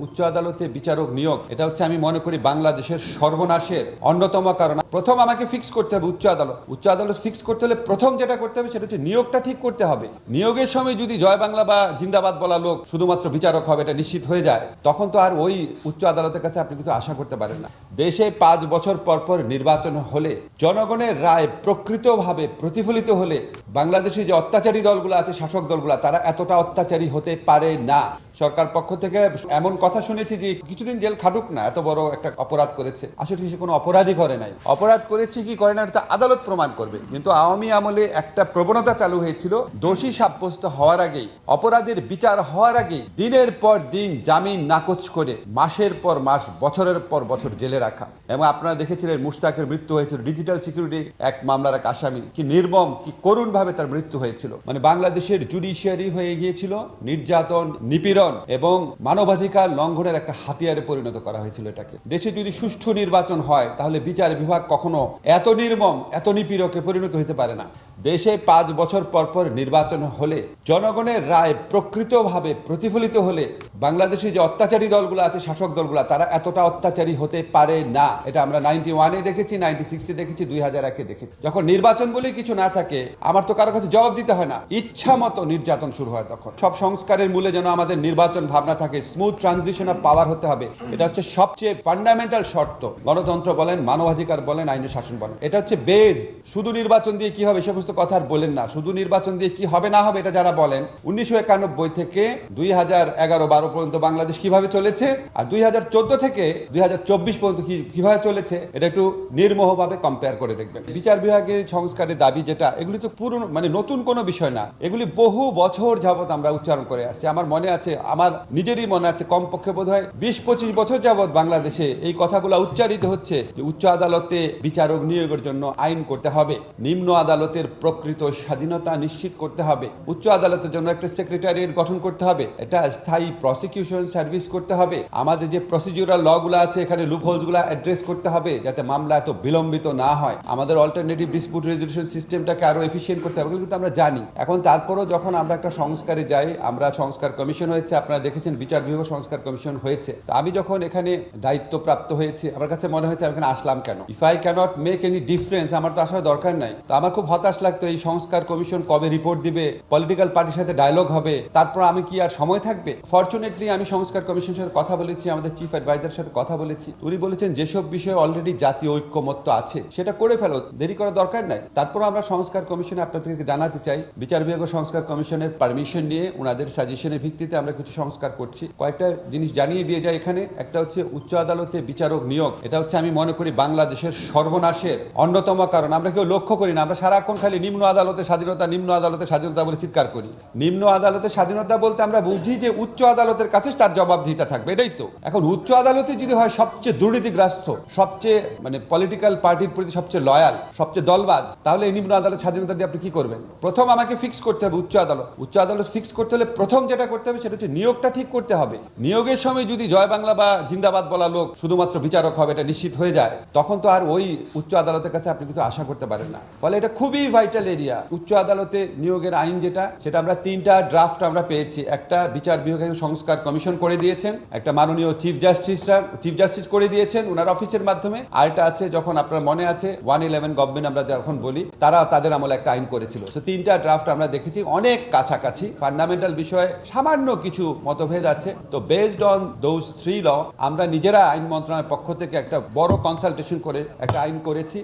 উচ্চ আদালতে বিচারক নিয়োগ। এটা হচ্ছে আমি মনে করি বাংলাদেশের সর্বনাশের অন্যতম কারণ। প্রথম আমাকে ফিক্স করতে হবে উচ্চ আদালত। উচ্চ আদালত ফিক্স করতে হলে প্রথম যেটা করতে হবে সেটা হচ্ছে নিয়োগটা ঠিক করতে হবে। নিয়োগের সময় যদি জয় বাংলা বা জিন্দাবাদ বলা লোক শুধুমাত্র বিচারক হবে, এটা নিশ্চিত হয়ে যায়, তখন তো আর ওই উচ্চ আদালতের কাছে আপনি কিছু আশা করতে পারেন না। দেশে পাঁচ বছর পর পর নির্বাচন হলে, জনগণের রায় প্রকৃতভাবে প্রতিফলিত হলে, বাংলাদেশে যে অত্যাচারী দলগুলো আছে, শাসক দলগুলো, তারা এতটা অত্যাচারী হতে পারে না। সরকার পক্ষ থেকে এমন কথা শুনেছি যে কিছুদিন জেল খাটুক না, এত বড় একটা অপরাধ করেছে। আসলে সে কোনো অপরাধই করে নাই। অপরাধ করেছে কি করে না, এটা আদালত প্রমাণ করবে। কিন্তু আওয়ামী আমলে একটা প্রবণতা চালু হয়েছিল, দোষী সাব্যস্ত হওয়ার আগেই, অপরাধের বিচার হওয়ার আগেই দিনের পর দিন জামিন নাকচ করে, মাসের পর মাস, বছরের পর বছর জেলে রাখা। এবং আপনারা দেখেছিলেন মুশতাকের মৃত্যু হয়েছিল, ডিজিটাল সিকিউরিটি এক মামলার এক আসামি। কি নির্মম, কি করুণ ভাবে তার মৃত্যু হয়েছিল। মানে বাংলাদেশের জুডিশিয়ারি হয়ে গিয়েছিল, নির্যাতন, নিপীড়ন। এবং মানবাধিকার লঙ্ঘনের একটা হাতিয়ারে পরিণত করা হয়েছিল এটাকে। দেশে যদি সুষ্ঠু নির্বাচন হয়, তাহলে বিচার বিভাগ কখনো এত নির্মম, এত নিপীড়কে পরিণত হতে পারে না। দেশে পাঁচ বছর পর পর নির্বাচন হলে জনগণের রায় প্রকৃতভাবে প্রতিফলিত হলে বাংলাদেশে যে অত্যাচারী দলগুলো আছে, শাসক দলগুলো, তারা এতটা অত্যাচারী হতে পারে না। এটা আমরা নাইনটি ওয়ানে দেখেছি নাইনটি সিক্সে দেখেছি, দুই হাজার একে দেখেছি। যখন নির্বাচন বলে কিছু না থাকে, আমার তো কারও কাছে জবাব দিতে হয় না। ইচ্ছা মতো নির্যাতন শুরু হয় তখন। সব সংস্কারের মূলে যেন আমাদের নির্বাচন ভাবনা থাকে স্মুথ ট্রানজিশন অফ পাওয়ার হতে হবে। এটা হচ্ছে সবচেয়ে ফান্ডামেন্টাল শর্ত। গণতন্ত্র বলেন, মানবাধিকার বলেন আইনের শাসন বলেন। এটা হচ্ছে বেজ শুধু নির্বাচন দিয়ে কি হবে এই সমস্ত কথা আর বলেন না। শুধু নির্বাচন দিয়ে কি হবে না হবে এটা যারা বলেন, উনিশশো একানব্বই থেকে দুই হাজার এগারো বারো পর্যন্ত বাংলাদেশ কীভাবে চলেছে? আর দুই হাজার চোদ্দ থেকে দুই হাজার চব্বিশ পর্যন্ত কীভাবে চলেছে? এটা একটু নির্মোহভাবে কম্পেয়ার করে দেখবেন। বিচার বিভাগের সংস্কারের দাবি যেটা, এগুলি তো পুরনো মানে নতুন কোনো বিষয় না। এগুলি বহু বছর যাবত আমরা উচ্চারণ করে আসছি। আমার মনে আছে, আমার নিজেরই মনে আছে, কমপক্ষে বোধ হয় বিশ পঁচিশ বছর যাবত বাংলাদেশে এই কথাগুলো উচ্চারিত হচ্ছে যে উচ্চ আদালতে বিচারক নিয়োগের জন্য আইন করতে হবে। নিম্ন আদালতের প্রকৃত স্বাধীনতা নিশ্চিত করতে হবে। উচ্চ আদালতের জন্য একটা সেক্রেটারিয়েট গঠন করতে হবে। এটা স্থায়ী প্রসিকিউশন সার্ভিস করতে হবে। আমাদের যে প্রসিডিউরাল ল গুলো আছে, এখানে লুপ হোলসগুলো অ্যাড্রেস করতে হবে যাতে মামলা এত বিলম্বিত না হয়। আমাদের অল্টারনেটিভ ডিসপুট রেজলিউশন সিস্টেমটাকে আরও এফিসিয়েন্ট করতে হবে কিন্তু আমরা জানি। এখন তারপরও যখন আমরা একটা সংস্কারে যাই, আমরা সংস্কার কমিশন হয়েছে, আপনারা দেখেছেন বিচার বিভাগ সংস্কার কমিশন হয়েছে। তো আমি যখন এখানে দায়িত্বপ্রাপ্ত হয়েছি, আমার কাছে মনে হয়েছে আমি এখানে আসলাম কেন? If I cannot make any difference আমার তো আসার দরকার নাই। তো আমার খুব হতাশ লাগতো, এই সংস্কার কমিশন কবে রিপোর্ট দিবে? পলিটিক্যাল পার্টির সাথে ডায়লগ হবে, তারপর আমি কি আর সময় থাকবে? ফরচুনেটলি আমি সংস্কার কমিশনের সাথে কথা বলেছি, আমাদের চিফ অ্যাডভাইজার সাথে কথা বলেছি। উনি বলেছেন, যেসব বিষয়ে অলরেডি জাতীয় ঐক্যমত্য আছে, সেটা করে ফেলো, দেরি করার দরকার নাই। তারপর আমরা সংস্কার কমিশনে আপনাদেরকে জানাতে চাই, বিচার বিভাগ সংস্কার কমিশনের পারমিশন নিয়ে ওনাদের সাজেশনের ভিত্তিতে আমরা কিছু সংস্কার করছি। কয়েকটা জিনিস জানিয়ে দিয়ে যায় এখানে, একটা হচ্ছে উচ্চ আদালতে বিচারক নিয়োগ। এটা হচ্ছে আমি মনে করি বাংলাদেশের সর্বনাশের অন্যতম কারণ। আমরা কেউ লক্ষ্য করি না, আমরা সারাক্ষণ খালি নিম্ন আদালতে স্বাধীনতা, নিম্ন আদালতে স্বাধীনতা বলে চিৎকার করি। নিম্ন আদালতে স্বাধীনতা বলতে আমরা বুঝি যে উচ্চ আদালতের কাছে তার জবাবদিহিতা থাকবে, এটাই তো। এখন উচ্চ আদালতে যদি হয় সবচেয়ে দুর্নীতিগ্রস্ত, সবচেয়ে মানে পলিটিক্যাল পার্টির প্রতি সবচেয়ে লয়াল সবচেয়ে দলবাজ, তাহলে এই নিম্ন আদালত স্বাধীনতা দিয়ে আপনি কি করবেন? প্রথম আমাকে ফিক্স করতে হবে উচ্চ আদালত। উচ্চ আদালত ফিক্স করতে হলে প্রথম যেটা করতে হবে সেটা হচ্ছে নিয়োগটা ঠিক করতে হবে। নিয়োগের সময় যদি জয় বাংলা বা জিন্দাবাদ বলা লোক শুধুমাত্র বিচারক হবে, এটা নিশ্চিত হয়ে যায়, তখন তো আর ওই উচ্চ আদালতের কাছে আপনি কিছু আশা করতে পারেন না। ফলে এটা খুবই ভাইটাল এরিয়া উচ্চ আদালতে নিয়োগের আইন যেটা, সেটা আমরা তিনটা ড্রাফট আমরা পেয়েছি। একটা বিচার বিভাগীয় সংস্কার কমিশন করে দিয়েছেন, একটা মাননীয় চিফ জাস্টিসরা চিফ জাস্টিস করে দিয়েছেন ওনার অফিসের মাধ্যমে। আরেকটা আছে যখন আপনার মনে আছে ওয়ান ইলেভেন গভর্নমেন্ট আমরা যখন বলি, তারা তাদের আমলে একটা আইন করেছিল। তো তিনটা ড্রাফট আমরা দেখেছি, অনেক কাছাকাছি। ফান্ডামেন্টাল বিষয়ে সামান্য কিছু মতভেদ আছে। তো based on those three law আমরা নিজেরা আইন মন্ত্রণালয়ের পক্ষ থেকে একটা বড় কনসালটেশন করে একটা আইন করেছি।